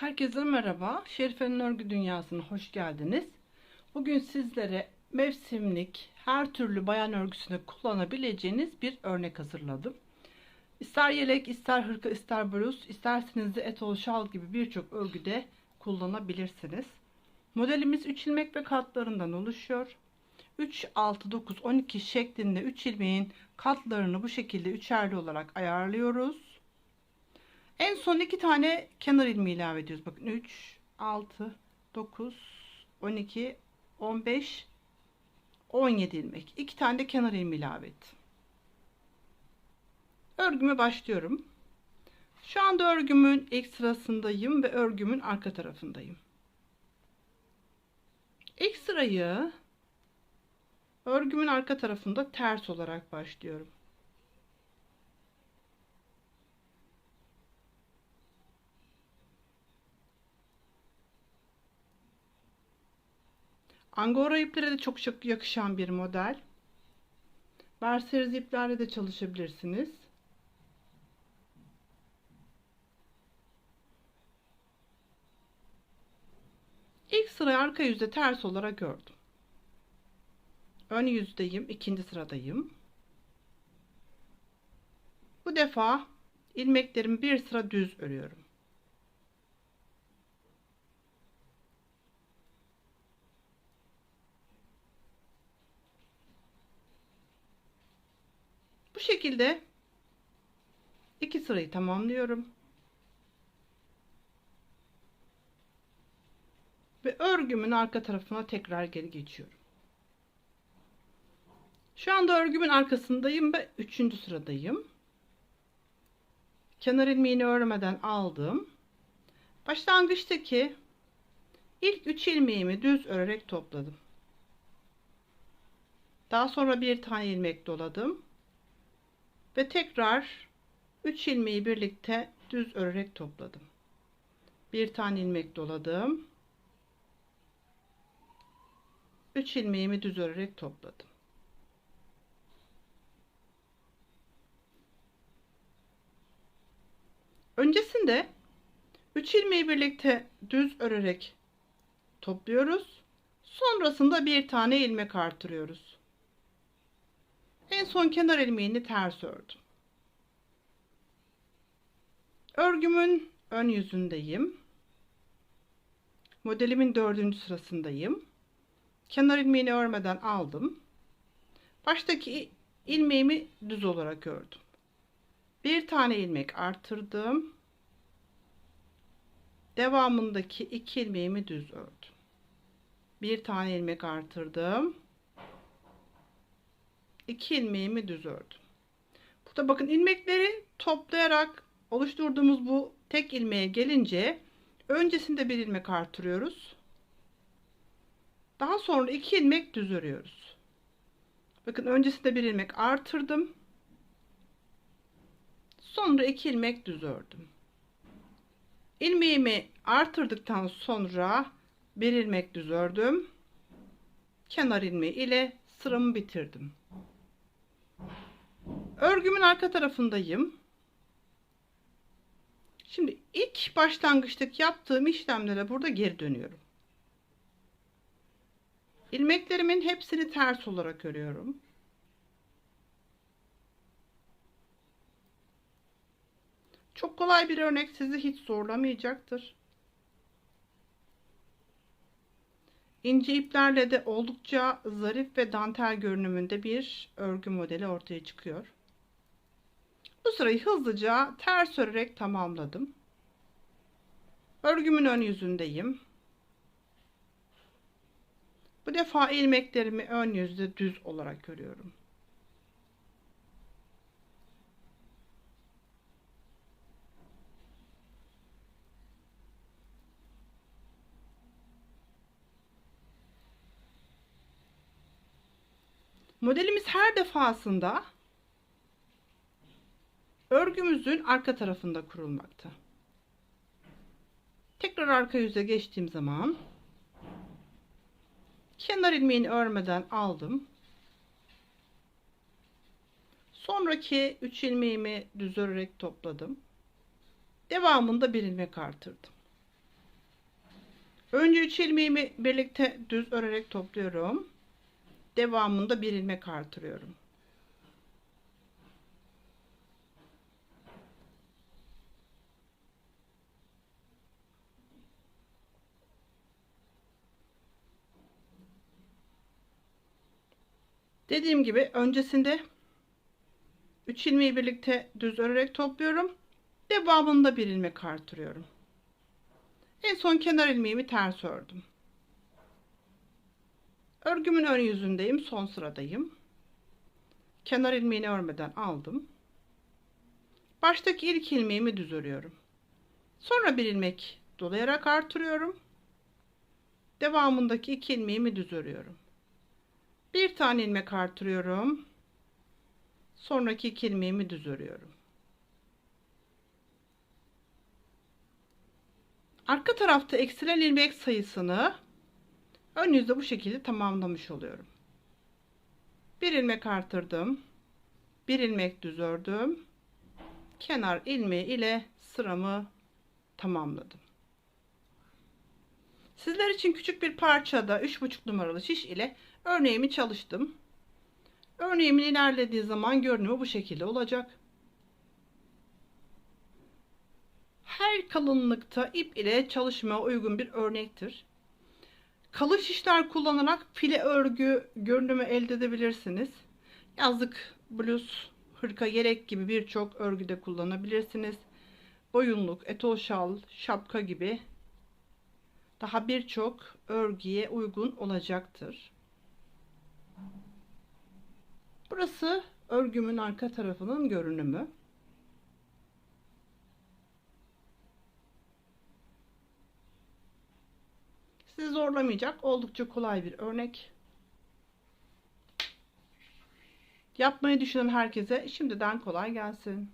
Herkese merhaba. Şerife'nin örgü dünyasına hoş geldiniz. Bugün sizlere mevsimlik her türlü bayan örgüsünde kullanabileceğiniz bir örnek hazırladım. İster yelek, ister hırka, ister bluz, isterseniz de etol şal gibi birçok örgüde kullanabilirsiniz. Modelimiz 3 ilmek ve katlarından oluşuyor. 3, 6, 9, 12 şeklinde 3 ilmeğin katlarını bu şekilde üçerli olarak ayarlıyoruz. En son iki tane kenar ilmeği ilave ediyoruz. Bakın 3, 6, 9, 12, 15, 17 ilmek. İki tane de kenar ilmeği ilave ettim. Örgüme başlıyorum. Şu anda örgümün ilk sırasındayım ve örgümün arka tarafındayım. İlk sırayı örgümün arka tarafında ters olarak başlıyorum. Angora iplere de çok çok yakışan bir model. Berseriz iplerle de çalışabilirsiniz. İlk sırayı arka yüzde ters olarak ördüm. Ön yüzdeyim, ikinci sıradayım. Bu defa ilmeklerimi bir sıra düz örüyorum. Bu şekilde iki sırayı tamamlıyorum. Ve örgümün arka tarafına tekrar geri geçiyorum. Şu anda örgümün arkasındayım ve üçüncü sıradayım. Kenar ilmeğini örmeden aldım. Başlangıçtaki ilk üç ilmeğimi düz örerek topladım. Daha sonra bir tane ilmek doladım ve tekrar 3 ilmeği birlikte düz örerek topladım. Bir tane ilmek doladım. 3 ilmeğimi düz örerek topladım. Öncesinde 3 ilmeği birlikte düz örerek topluyoruz. Sonrasında bir tane ilmek artırıyoruz. En son kenar ilmeğini ters ördüm. Örgümün ön yüzündeyim. Modelimin dördüncü sırasındayım. Kenar ilmeğini örmeden aldım. Baştaki ilmeğimi düz olarak ördüm. Bir tane ilmek artırdım. Devamındaki iki ilmeğimi düz ördüm. Bir tane ilmek artırdım. 2 ilmeğimi düz ördüm. Burada bakın ilmekleri toplayarak oluşturduğumuz bu tek ilmeğe gelince öncesinde bir ilmek artırıyoruz. Daha sonra iki ilmek düz örüyoruz. Bakın öncesinde bir ilmek artırdım. Sonra iki ilmek düz ördüm. İlmeğimi artırdıktan sonra bir ilmek düz ördüm. Kenar ilmeği ile sıramı bitirdim. Örgümün arka tarafındayım. Şimdi ilk başlangıçtaki yaptığım işlemlere burada geri dönüyorum. İlmeklerimin hepsini ters olarak örüyorum. Çok kolay bir örnek sizi hiç zorlamayacaktır. İnce iplerle de oldukça zarif ve dantel görünümünde bir örgü modeli ortaya çıkıyor. Bu sırayı hızlıca ters örerek tamamladım. Örgümün ön yüzündeyim. Bu defa ilmeklerimi ön yüzde düz olarak örüyorum. Modelimiz her defasında örgümüzün arka tarafında kurulmakta. Tekrar arka yüze geçtiğim zaman kenar ilmeğini örmeden aldım. Sonraki 3 ilmeğimi düz örerek topladım. Devamında bir ilmek artırdım. Önce 3 ilmeğimi birlikte düz örerek topluyorum. Devamında bir ilmek artırıyorum. Dediğim gibi öncesinde 3 ilmeği birlikte düz örerek topluyorum. Devamında bir ilmek artırıyorum. En son kenar ilmeğimi ters ördüm. Örgümün ön yüzündeyim, son sıradayım. Kenar ilmeğini örmeden aldım. Baştaki ilk ilmeğimi düz örüyorum. Sonra bir ilmek dolayarak artırıyorum. Devamındaki iki ilmeğimi düz örüyorum. Bir tane ilmek artırıyorum. Sonraki iki ilmeğimi düz örüyorum. Arka tarafta eksilen ilmek sayısını ön yüzde bu şekilde tamamlamış oluyorum. Bir ilmek artırdım. Bir ilmek düz ördüm. Kenar ilmeği ile sıramı tamamladım. Sizler için küçük bir parçada 3,5 numaralı şiş ile örneğimi çalıştım. Örneğimin ilerlediği zaman görünümü bu şekilde olacak. Her kalınlıkta ip ile çalışmaya uygun bir örnektir. Kalın şişler kullanarak file örgü görünümü elde edebilirsiniz. Yazlık, bluz, hırka, yelek gibi birçok örgüde kullanabilirsiniz. Boyunluk, etol şal, şapka gibi daha birçok örgüye uygun olacaktır. Burası örgümün arka tarafının görünümü. Sizi zorlamayacak oldukça kolay bir örnek. Yapmayı düşünen herkese şimdiden kolay gelsin.